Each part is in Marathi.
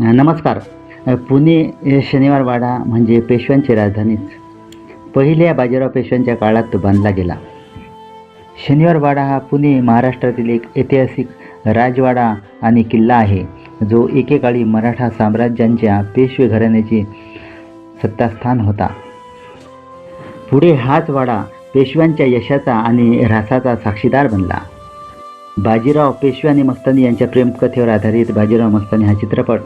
नमस्कार. पुणे शनिवार वाडा म्हणजे पेशव्यांची राजधानीच पहिल्या बाजीराव पेशव्यांच्या काळात तो बांधला गेला. शनिवार वाडा हा पुणे महाराष्ट्रातील एक ऐतिहासिक राजवाडा आणि किल्ला आहे जो एकेकाळी मराठा साम्राज्यांच्या पेशवे घराण्याचे सत्तास्थान होता. पुढे हाच वाडा पेशव्यांच्या यशाचा आणि ऱ्हासाचा साक्षीदार बनला. बाजीराव पेशवे आणि मस्तानी यांच्या प्रेमकथेवर आधारित बाजीराव मस्तानी हा चित्रपट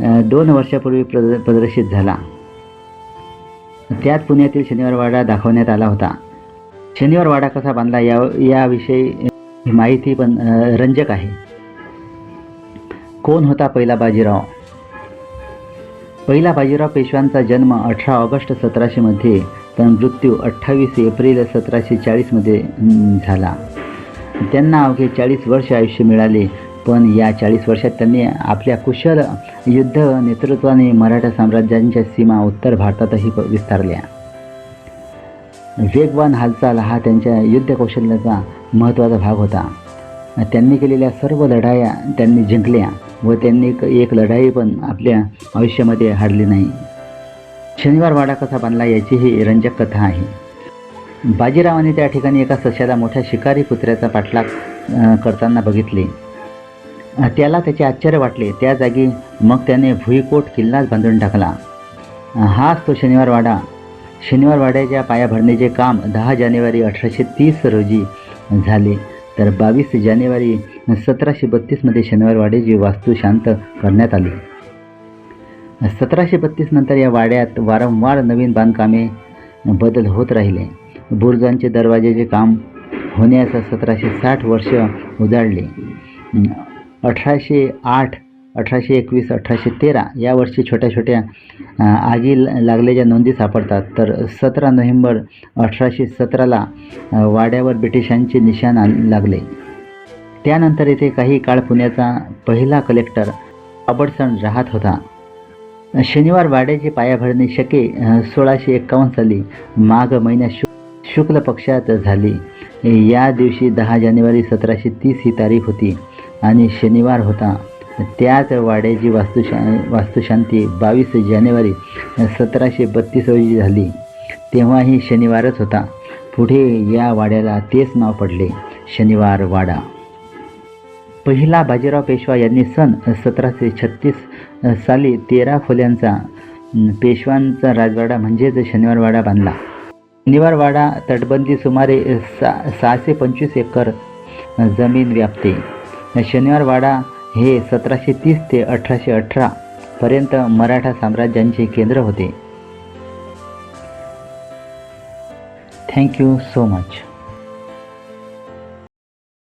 दोन वर्षापूर्वी प्रद प्रदर्शित झाला. त्यात पुण्यातील शनिवारवाडा दाखवण्यात आला होता. शनिवारवाडा कसा बांधला या याविषयी माहिती पण रंजक आहे. कोण होता पहिला बाजीराव? पहिला बाजीराव पेशव्यांचा जन्म अठरा ऑगस्ट सतराशेमध्ये तर मृत्यू अठ्ठावीस एप्रिल सतराशे चाळीसमध्ये झाला. त्यांना अवघे चाळीस वर्ष आयुष्य मिळाले. पण या चाळीस वर्षात त्यांनी आपल्या कुशल युद्ध नेतृत्वाने मराठा साम्राज्यांच्या सीमा उत्तर भारतातही प- विस्तारल्या. वेगवान हालचाल हा त्यांच्या युद्ध कौशल्याचा महत्त्वाचा भाग होता. त्यांनी केलेल्या सर्व लढाया त्यांनी जिंकल्या व त्यांनी क- एक लढाई पण आपल्या आयुष्यामध्ये हारली नाही. शनिवार वाडा कसा बांधला याची ही रंजक कथा आहे. बाजीरावाने त्या ठिकाणी एका सस्याला मोठ्या शिकारी कुत्र्याचा पाठलाग करताना बघितले. त्याला त्याचे आश्चर्य वाटले. त्या जागी मग त्याने भुईकोट किल्लाच बांधून टाकला. हाच तो शनिवार वाडा. शनिवार वाड्याच्या पायाभरणीचे काम दहा जानेवारी अठराशे तीस रोजी झाले. तर बावीस जानेवारी सतराशे बत्तीसमध्ये शनिवारवाड्याची वास्तू शांत करण्यात आली. सतराशे बत्तीस नंतर या वाड्यात वारंवार नवीन बांधकामे बदल होत राहिले. बुरुजांचे दरवाजेचे काम होण्यास सतराशे साठ वर्ष उजाडले अठराशे आठ अठराशे एकवीस अठराशे तेरा या वर्षी छोट्या छोट्या आगी ल- लागल्याच्या नोंदी सापडतात. तर सतरा नोव्हेंबर अठराशे सतराला वाड्यावर ब्रिटिशांचे निशाण लागले. त्यानंतर येथे काही काळ पुण्याचा पहिला कलेक्टर रॉबर्टसन राहत होता. शनिवार वाड्याची पायाभरणी शके सोळाशे एक्कावन्न साली माघ महिन्यात शु शुक्ल पक्षात झाली. या दिवशी दहा जानेवारी सतराशे तीस ही तारीख होती. आणि शनिवार होता. त्याच वाड्याची वास्तुशा वास्तुशांती बावीस जानेवारी सतराशे बत्तीस रोजी झाली. तेव्हाही शनिवारच होता. पुढे या वाड्याला तेच नाव पडले शनिवार वाडा. पहिला बाजीराव पेशवा यांनी सन सतराशे छत्तीस साली तेरा खोल्यांचा पेशवांचा राजवाडा म्हणजेच शनिवारवाडा बांधला. शनिवारवाडा तटबंदी सुमारे सा सहाशे पंचवीस एकर जमीन व्यापते. शनिवारवाडा हे सतराशे तीस ते अठराशे अठरा पर्यंत मराठा साम्राज्यांचे केंद्र होते. Thank you so much